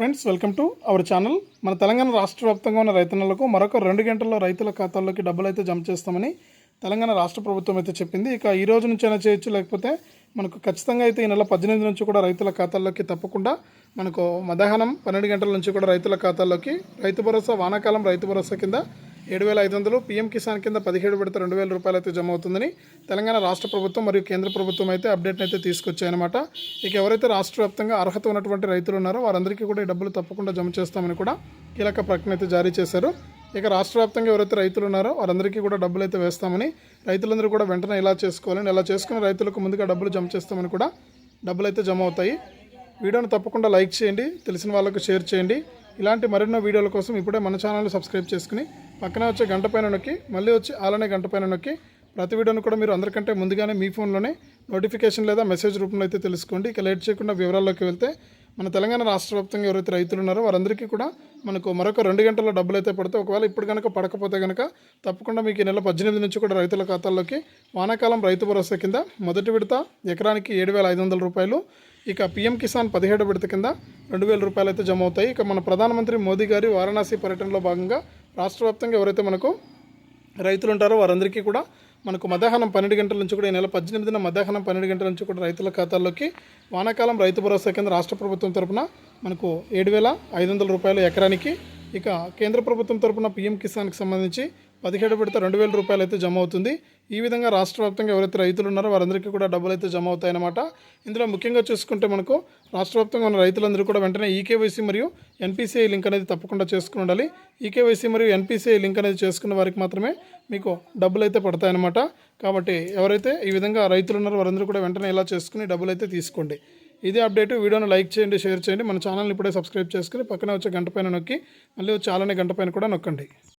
Friends welcome to our channel. మన తెలంగాణ రాష్ట్ర వ్యాప్తంగా ఉన్న రైతన్నలకు మరొక రెండు గంటల్లో రైతుల ఖాతాల్లోకి డబ్బులు అయితే జమ చేస్తామని తెలంగాణ రాష్ట్ర ప్రభుత్వం అయితే చెప్పింది. ఇక ఈ రోజు నుంచి అయినా చేయొచ్చు లేకపోతే మనకు ఖచ్చితంగా అయితే ఈ నెల పద్దెనిమిది నుంచి కూడా రైతుల ఖాతాల్లోకి తప్పకుండా మనకు మధ్యాహ్నం పన్నెండు గంటల నుంచి కూడా రైతుల ఖాతాల్లోకి రైతు భరోసా వానాకాలం రైతు భరోసా కింద ఏడు వేల ఐదు వందలు పీఎం కిసాన్ కింద పదిహేడు విడత రెండు వేల రూపాయలు అయితే జమ అవుతుందని తెలంగాణ రాష్ట్ర ప్రభుత్వం మరియు కేంద్ర ప్రభుత్వం అయితే అప్డేట్ని అయితే తీసుకొచ్చాయన్నమాట. ఇక ఎవరైతే రాష్ట్ర వ్యాప్తంగా అర్హత ఉన్నటువంటి రైతులు ఉన్నారో వారందరికీ కూడా ఈ డబ్బులు తప్పకుండా జమ చేస్తామని కూడా కీలక ప్రకటన అయితే జారీ చేశారు. ఇక రాష్ట్ర వ్యాప్తంగా ఎవరైతే రైతులు ఉన్నారో వారందరికీ కూడా డబ్బులు అయితే వేస్తామని రైతులందరూ కూడా వెంటనే ఇలా చేసుకోవాలని ఇలా చేసుకుని రైతులకు ముందుగా డబ్బులు జమ చేస్తామని కూడా డబ్బులు అయితే జమ అవుతాయి. వీడియోను తప్పకుండా లైక్ చేయండి తెలిసిన వాళ్ళకు షేర్ చేయండి. ఇలాంటి మరెన్నో వీడియోల కోసం ఇప్పుడే మన ఛానల్ని సబ్స్క్రైబ్ చేసుకుని పక్కన వచ్చే గంట పైన నొక్కి మళ్ళీ వచ్చి అలానే గంట పైన నొక్కి ప్రతి వీడియోను కూడా మీరు అందరికంటే ముందుగానే మీ ఫోన్లోనే నోటిఫికేషన్ లేదా మెసేజ్ రూపంలో అయితే తెలుసుకోండి. ఇక లేట్ చేయకుండా వివరాల్లోకి వెళ్తే మన తెలంగాణ రాష్ట్ర వ్యాప్తంగా ఎవరైతే రైతులు ఉన్నారో వారందరికీ కూడా మనకు మరొక రెండు గంటల్లో డబ్బులు అయితే పడితే ఒకవేళ ఇప్పుడు కనుక పడకపోతే కనుక తప్పకుండా మీకు ఈ నెల పద్దెనిమిది నుంచి కూడా రైతుల ఖాతాల్లోకి వానాకాలం రైతు భరోసా కింద మొదటి విడత ఎకరానికి ఏడు వేల ఐదు వందల రూపాయలు ఇక పీఎం కిసాన్ పదిహేడు విడత కింద రెండు వేల రూపాయలు అయితే జమ అవుతాయి. ఇక మన ప్రధానమంత్రి మోదీ గారి వారణాసి పర్యటనలో భాగంగా రాష్ట్ర వ్యాప్తంగా ఎవరైతే మనకు రైతులు ఉంటారో వారందరికీ కూడా మనకు మధ్యాహ్నం పన్నెండు గంటల నుంచి కూడా ఈ నెల పద్దెనిమిదిన మధ్యాహ్నం పన్నెండు గంటల నుంచి కూడా రైతుల ఖాతాల్లోకి వానాకాలం రైతు భరోసా కింద రాష్ట్ర ప్రభుత్వం తరపున మనకు ఏడు వేల ఐదు వందల రూపాయలు ఎకరానికి ఇక కేంద్ర ప్రభుత్వం తరపున పీఎం కిసాన్కి సంబంధించి పదిహేడు విడత రెండు వేల రూపాయలు అయితే జమ అవుతుంది. ఈ విధంగా రాష్ట్ర వ్యాప్తంగా ఎవరైతే రైతులు ఉన్నారో వారందరికీ కూడా డబ్బులు అయితే జమ అవుతాయన్నమాట. ఇందులో ముఖ్యంగా చూసుకుంటే మనకు రాష్ట్ర వ్యాప్తంగా ఉన్న రైతులందరూ కూడా వెంటనే ఈకేవైసీ మరియు ఎన్పిసిఐ లింక్ అనేది తప్పకుండా చేసుకుని ఉండాలి. ఈకేవైసీ మరియు ఎన్పిసిఐ లింక్ అనేది చేసుకున్న వారికి మాత్రమే మీకు డబ్బులు అయితే పడతాయన్నమాట. కాబట్టి ఎవరైతే ఈ విధంగా రైతులు ఉన్నారో వారందరూ కూడా వెంటనే ఇలా చేసుకుని డబ్బులు అయితే తీసుకోండి. ఇదే అప్డేట్. వీడియోను లైక్ చేయండి షేర్ చేయండి. మన ఛానల్ని ఇప్పుడే సబ్స్క్రైబ్ చేసుకుని పక్కనే వచ్చే గంట పైన నొక్కి మళ్ళీ వచ్చే అలానే గంట పైన కూడా నొక్కండి.